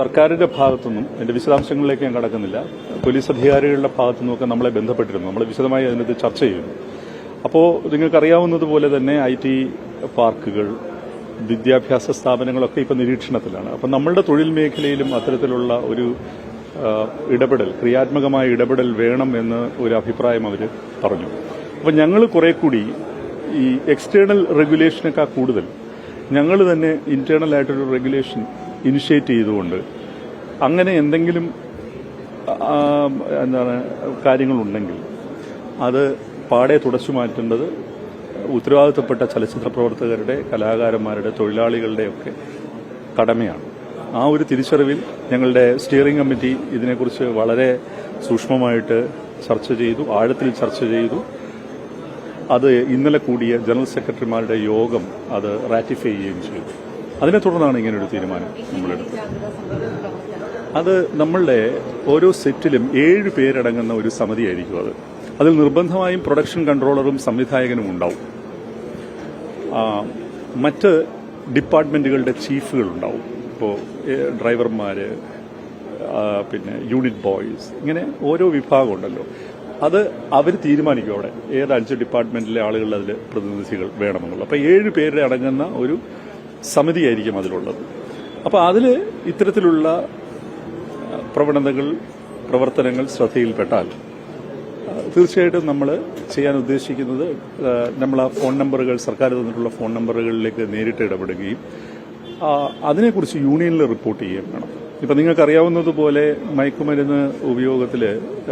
സർക്കാരിന്റെ ഭാഗത്തുനിന്നും എന്റെ വിശദാംശങ്ങളിലേക്ക് ഞാൻ കടക്കുന്നില്ല. പോലീസ് അധികാരികളുടെ ഭാഗത്തുനിന്നൊക്കെ നമ്മളെ ബന്ധപ്പെട്ടിരുന്നു. നമ്മൾ വിശദമായി അതിനകത്ത് ചർച്ച ചെയ്യുന്നു. അപ്പോൾ നിങ്ങൾക്കറിയാവുന്നതുപോലെ തന്നെ ഐ ടി പാർക്കുകൾ വിദ്യാഭ്യാസ സ്ഥാപനങ്ങളൊക്കെ ഇപ്പോൾ നിരീക്ഷണത്തിലാണ്. അപ്പം നമ്മളുടെ തൊഴിൽ മേഖലയിലും അത്തരത്തിലുള്ള ഒരു ഇടപെടൽ ക്രിയാത്മകമായ ഇടപെടൽ വേണം എന്ന് ഒരു അഭിപ്രായം അവർ പറഞ്ഞു. അപ്പം ഞങ്ങൾ കുറെ കൂടി ഈ എക്സ്റ്റേണൽ റെഗുലേഷനേക്കാൾ കൂടുതൽ ഞങ്ങൾ തന്നെ ഇന്റേണൽ ആയിട്ടൊരു റെഗുലേഷൻ ഇനിഷ്യേറ്റ് ചെയ്തുകൊണ്ട് അങ്ങനെ എന്തെങ്കിലും എന്താണ് കാര്യങ്ങളുണ്ടെങ്കിൽ അത് പാടെ തുടച്ചു മാറ്റേണ്ടത് ഉത്തരവാദിത്തപ്പെട്ട ചലച്ചിത്ര പ്രവർത്തകരുടെ കലാകാരന്മാരുടെ തൊഴിലാളികളുടെയൊക്കെ കടമയാണ്. ആ ഒരു തിരിച്ചറിവിൽ ഞങ്ങളുടെ സ്റ്റിയറിംഗ് കമ്മിറ്റി ഇതിനെക്കുറിച്ച് വളരെ സൂക്ഷ്മമായിട്ട് ചർച്ച ചെയ്തു ആഴത്തിൽ ചർച്ച ചെയ്തു. അത് ഇന്നലെ കൂടിയ ജനറൽ സെക്രട്ടറിമാരുടെ യോഗം അത് റാറ്റിഫൈ ചെയ്യുകയും ചെയ്തു. അതിനെ തുടർന്നാണ് ഇങ്ങനൊരു തീരുമാനം നമ്മളെടുത്തത്. അത് നമ്മളുടെ ഓരോ സെറ്റിലും ഏഴ് പേരടങ്ങുന്ന ഒരു സമിതിയായിരിക്കും അത്. അതിൽ നിർബന്ധമായും പ്രൊഡക്ഷൻ കൺട്രോളറും സംവിധായകനും ഉണ്ടാവും. മറ്റ് ഡിപ്പാർട്ട്മെന്റുകളുടെ ചീഫുകൾ ഉണ്ടാവും ഇപ്പോൾ ഡ്രൈവർമാര് പിന്നെ യൂണിറ്റ് ബോയ്സ് ഇങ്ങനെ ഓരോ വിഭാഗം ഉണ്ടല്ലോ. അത് അവർ തീരുമാനിക്കും അവിടെ. ഏത് അഞ്ച് ഡിപ്പാർട്ട്മെന്റിലെ ആളുകൾ അതിൽ പ്രതിനിധികൾ വേണമെന്നുള്ളൂ അപ്പോൾ ഏഴ് പേരെ അടങ്ങുന്ന ഒരു സമിതിയായിരിക്കും അതിലുള്ളത്. അപ്പോൾ അതിൽ ഇത്തരത്തിലുള്ള പ്രവണതകൾ പ്രവർത്തനങ്ങൾ ശ്രദ്ധയിൽപ്പെട്ടാൽ തീർച്ചയായിട്ടും നമ്മൾ ചെയ്യാൻ ഉദ്ദേശിക്കുന്നത് നമ്മൾ ആ ഫോൺ നമ്പറുകൾ സർക്കാർ തന്നിട്ടുള്ള ഫോൺ നമ്പറുകളിലേക്ക് നേരിട്ട് ഇടപെടുകയും അതിനെക്കുറിച്ച് യൂണിയനിൽ റിപ്പോർട്ട് ചെയ്യുകയും വേണം. ഇപ്പം നിങ്ങൾക്കറിയാവുന്നതുപോലെ മയക്കുമരുന്ന് ഉപയോഗത്തിൽ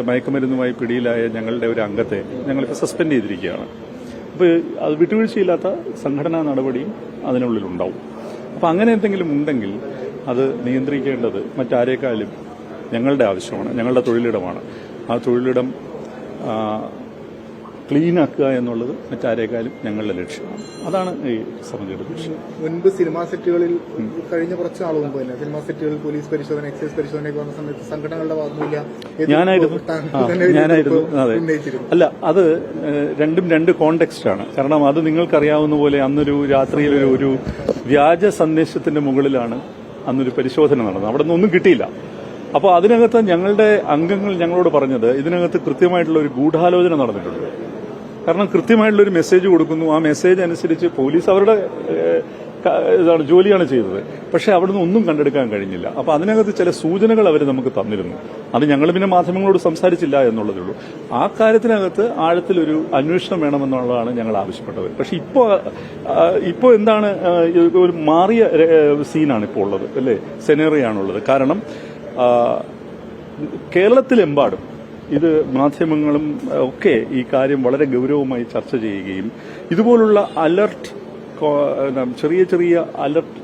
മയക്കുമരുന്നുമായി പിടിയിലായ ഞങ്ങളുടെ ഒരു അംഗത്തെ ഞങ്ങളിപ്പോൾ സസ്പെൻഡ് ചെയ്തിരിക്കുകയാണ്. അപ്പോൾ അത് വിട്ടുവീഴ്ചയില്ലാത്ത സംഘടനാ നടപടിയും അതിനുള്ളിലുണ്ടാവും. അപ്പോൾ അങ്ങനെ എന്തെങ്കിലും ഉണ്ടെങ്കിൽ അത് നിയന്ത്രിക്കേണ്ടത് മറ്റാരേക്കാളും ഞങ്ങളുടെ ആവശ്യമാണ് ഞങ്ങളുടെ തൊഴിലിടമാണ്. ആ തൊഴിലിടം ക്ലീൻ ആക്കുക എന്നുള്ളത് മറ്റാരേക്കാളും ഞങ്ങളുടെ ലക്ഷ്യമാണ് അതാണ് ഈ സമിതിയുടെ ലക്ഷ്യം. മുൻപ് സിനിമാ സെറ്റുകളിൽ കഴിഞ്ഞ കുറച്ച് നാൾ മുമ്പ് തന്നെ. സിനിമാ സെറ്റുകളിൽ പോലീസ് പരിശോധന എക്സൈസ് പരിശോധനയൊക്കെ വന്ന സമയത്ത് സംഘടനകളുടെ ഭാഗമില്ല ഞാനായിരുന്നു. ഞാനായിരുന്നു. അതെ. അല്ല അത് രണ്ടും രണ്ട് കോണ്ടെക്സ്റ്റ് ആണ്. കാരണം അത് നിങ്ങൾക്കറിയാവുന്ന പോലെ അന്നൊരു രാത്രിയിൽ ഒരു ഒരു വ്യാജ സന്ദേശത്തിന്റെ മുകളിലാണ് അന്നൊരു പരിശോധന നടന്നത്. അവിടെ നിന്നൊന്നും കിട്ടിയില്ല. അപ്പോൾ അതിനകത്ത് ഞങ്ങളുടെ അംഗങ്ങൾ ഞങ്ങളോട് പറഞ്ഞത് ഇതിനകത്ത് കൃത്യമായിട്ടുള്ള ഒരു ഗൂഢാലോചന നടന്നിട്ടുണ്ട്. കാരണം കൃത്യമായിട്ടുള്ള ഒരു മെസ്സേജ് കൊടുക്കുന്നു. ആ മെസ്സേജ് അനുസരിച്ച് പോലീസ് അവരുടെ ഇതാണ് ജോലിയാണ് ചെയ്തത്. പക്ഷെ അവിടുന്ന് ഒന്നും കണ്ടെടുക്കാൻ കഴിഞ്ഞില്ല. അപ്പൊ അതിനകത്ത് ചില സൂചനകൾ അവർ നമുക്ക് തന്നിരുന്നു. അത് ഞങ്ങൾ പിന്നെ മാധ്യമങ്ങളോട് സംസാരിച്ചില്ല എന്നുള്ളതേ ഉള്ളൂ. ആ കാര്യത്തിനകത്ത് ആഴത്തിലൊരു അന്വേഷണം വേണമെന്നുള്ളതാണ് ഞങ്ങൾ ആവശ്യപ്പെട്ടത്. പക്ഷെ ഇപ്പോ ഇപ്പോൾ ഇപ്പോ എന്താണ് ഒരു മാറിയ സീനാണ് ഇപ്പോൾ ഉള്ളത് അല്ലേ? സെനേറിയാണുള്ളത് കാരണം കേരളത്തിലെമ്പാടും ഇത് മാധ്യമങ്ങളും ഒക്കെ ഈ കാര്യം വളരെ ഗൗരവമായി ചർച്ച ചെയ്യുകയും ഇതുപോലുള്ള അലർട്ട് ചെറിയ ചെറിയ അലർട്ട്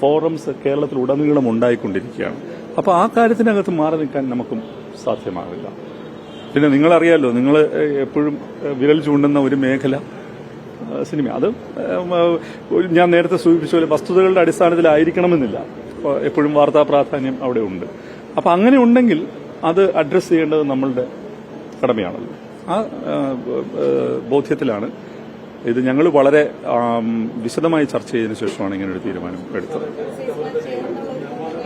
ഫോറംസ് കേരളത്തിൽ ഉടനീളം ഉണ്ടായിക്കൊണ്ടിരിക്കുകയാണ്. അപ്പോൾ ആ കാര്യത്തിനകത്ത് മാറി നിൽക്കാൻ നമുക്കും സാധ്യമാവില്ല. പിന്നെ നിങ്ങളറിയാലോ നിങ്ങൾ എപ്പോഴും വിരൽ ചൂണ്ടുന്ന ഒരു മേഖല സിനിമ. അത് ഞാൻ നേരത്തെ സൂചിപ്പിച്ച പോലെ വസ്തുതകളുടെ അടിസ്ഥാനത്തിലായിരിക്കണമെന്നില്ല. എപ്പോഴും വാർത്താ പ്രാധാന്യം അവിടെ ഉണ്ട്. അപ്പം അങ്ങനെ ഉണ്ടെങ്കിൽ അത് അഡ്രസ് ചെയ്യേണ്ടത് നമ്മളുടെ കടമയാണല്ലോ. ആ ബോധ്യത്തിലാണ്. ഇത് ഞങ്ങൾ വളരെ വിശദമായി ചർച്ച ചെയ്തതിനു ശേഷമാണ് ഇങ്ങനെ ഒരു തീരുമാനം എടുത്തത്.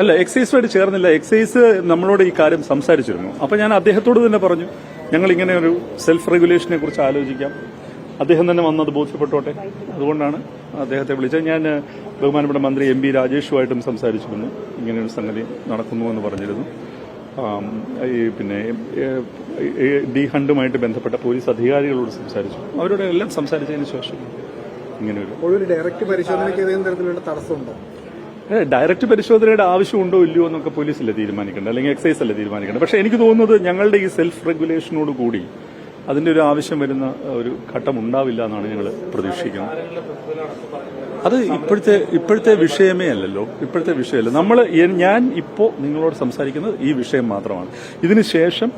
അല്ല എക്സൈസുമായിട്ട് ചേർന്നില്ല. എക്സൈസ് നമ്മളോട് ഈ കാര്യം സംസാരിച്ചിരുന്നു. അപ്പൊ ഞാൻ അദ്ദേഹത്തോട് തന്നെ പറഞ്ഞു ഞങ്ങൾ ഇങ്ങനെ ഒരു സെൽഫ് റെഗുലേഷനെ കുറിച്ച് ആലോചിക്കാം. അദ്ദേഹം തന്നെ വന്നത് ബോധ്യപ്പെട്ടോട്ടെ? അതുകൊണ്ടാണ് അദ്ദേഹത്തെ വിളിച്ചത്. ഞാൻ ബഹുമാനപ്പെട്ട മന്ത്രി എം പി രാജേഷുമായിട്ടും സംസാരിച്ചിരുന്നു. ഇങ്ങനെ ഒരു സംഗതി നടക്കുന്നു എന്ന് പറഞ്ഞിരുന്നു. ഈ പിന്നെ ഡി ഹണ്ടുമായിട്ട് ബന്ധപ്പെട്ട പോലീസ് അധികാരികളോട് സംസാരിച്ചു. അവരോട് എല്ലാം സംസാരിച്ചതിന് ശേഷം ഇങ്ങനെ ഒരു ഡയറക്റ്റ് പരിശോധനയ്ക്ക് ഏതെങ്കിലും തരത്തിലുള്ള തടസ്സമുണ്ടോ? ഡയറക്റ്റ് പരിശോധനയുടെ ആവശ്യമുണ്ടോ ഇല്ലയോ എന്നൊക്കെ പോലീസല്ലേ തീരുമാനിക്കേണ്ടത്? അല്ലെങ്കിൽ എക്സൈസ് അല്ലേ തീരുമാനിക്കേണ്ടത്? പക്ഷേ എനിക്ക് തോന്നുന്നത് ഞങ്ങളുടെ ഈ സെൽഫ് റെഗുലേഷനോട് കൂടി അതിന്റെ ഒരു ആവശ്യം വരുന്ന ഒരു ഘട്ടം ഉണ്ടാവില്ല എന്നാണ് ഞങ്ങൾ പ്രതീക്ഷിക്കുന്നത്. അത് ഇപ്പോഴത്തെ ഇപ്പോഴത്തെ വിഷയമേ അല്ലല്ലോ. ഇപ്പോഴത്തെ വിഷയമല്ല. നമ്മൾ ഞാൻ ഇപ്പോൾ നിങ്ങളോട് സംസാരിക്കുന്നത് ഈ വിഷയം മാത്രമാണ്. ഇതിനുശേഷം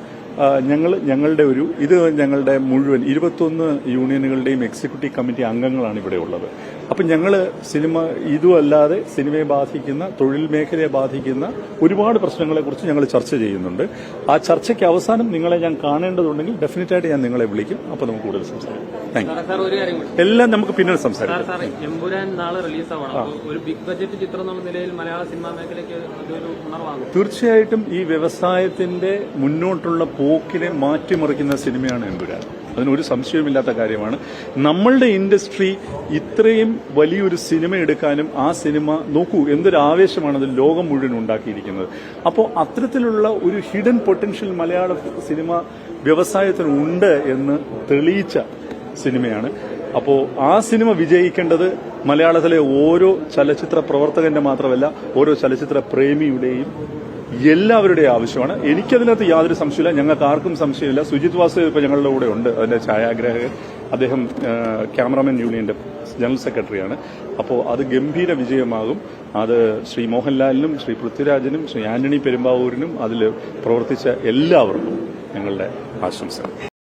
ഞങ്ങൾ ഞങ്ങളുടെ ഒരു ഇത് ഞങ്ങളുടെ മുഴുവൻ ഇരുപത്തൊന്ന് യൂണിയനുകളുടെയും എക്സിക്യൂട്ടീവ് കമ്മിറ്റി അംഗങ്ങളാണ് ഇവിടെ ഉള്ളത്. അപ്പം ഞങ്ങൾ സിനിമ ഇതുമല്ലാതെ സിനിമയെ ബാധിക്കുന്ന തൊഴിൽ മേഖലയെ ബാധിക്കുന്ന ഒരുപാട് പ്രശ്നങ്ങളെക്കുറിച്ച് ഞങ്ങൾ ചർച്ച ചെയ്യുന്നുണ്ട്. ആ ചർച്ചയ്ക്ക് അവസാനം നിങ്ങളെ ഞാൻ കാണേണ്ടതുണ്ടെങ്കിൽ ഡെഫിനറ്റായിട്ട് ഞാൻ നിങ്ങളെ വിളിക്കും. അപ്പോൾ നമുക്ക് കൂടുതൽ സംസാരിക്കാം. താങ്ക് എല്ലാം നമുക്ക് പിന്നീട് സംസാരിക്കാം. എമ്പുരാൻ നാളെ റിലീസാവണം. ഒരു ബിഗ് ബഡ്ജറ്റ് ചിത്രം എന്നുള്ള നിലയിൽ മലയാള സിനിമാ മേഖലയ്ക്ക് തീർച്ചയായിട്ടും ഈ വ്യവസായത്തിന്റെ മുന്നോട്ടുള്ള പോക്കിനെ മാറ്റിമറിക്കുന്ന സിനിമയാണ് എമ്പുരാൻ. അതിനൊരു സംശയവുമില്ലാത്ത കാര്യമാണ്. നമ്മളുടെ ഇൻഡസ്ട്രി ഇത്രയും വലിയൊരു സിനിമ എടുക്കാനും ആ സിനിമ നോക്കൂ എന്തൊരു ആവേശമാണ് അത് ലോകം മുഴുവൻ ഉണ്ടാക്കിയിരിക്കുന്നത്. അപ്പോൾ അത്തരത്തിലുള്ള ഒരു ഹിഡൻ പൊട്ടൻഷ്യൽ മലയാള സിനിമ വ്യവസായത്തിന് ഉണ്ട് എന്ന് തെളിയിച്ച സിനിമയാണ്. അപ്പോൾ ആ സിനിമ വിജയിക്കേണ്ടത് മലയാളത്തിലെ ഓരോ ചലച്ചിത്ര പ്രവർത്തകന്റെ മാത്രമല്ല ഓരോ ചലച്ചിത്ര പ്രേമിയുടെയും എല്ലാവരുടെയും ആവശ്യമാണ്. എനിക്കതിനകത്ത് യാതൊരു സംശയമില്ല ഞങ്ങൾക്ക് ആർക്കും സംശയമില്ല. സുജിത് വാസു ഇപ്പോൾ ഞങ്ങളുടെ കൂടെ ഉണ്ട്. അതിന്റെ ഛായാഗ്രാഹകൻ. അദ്ദേഹം ക്യാമറാമാൻ യൂണിയന്റെ ജനറൽ സെക്രട്ടറിയാണ്. അപ്പോൾ അത് ഗംഭീര വിജയമാകും. അത് ശ്രീ മോഹൻലാലിനും ശ്രീ പൃഥ്വിരാജിനും ശ്രീ ആന്റണി പെരുമ്പാവൂരിനും അതിൽ പ്രവർത്തിച്ച എല്ലാവർക്കും ഞങ്ങളുടെ ആശംസകൾ.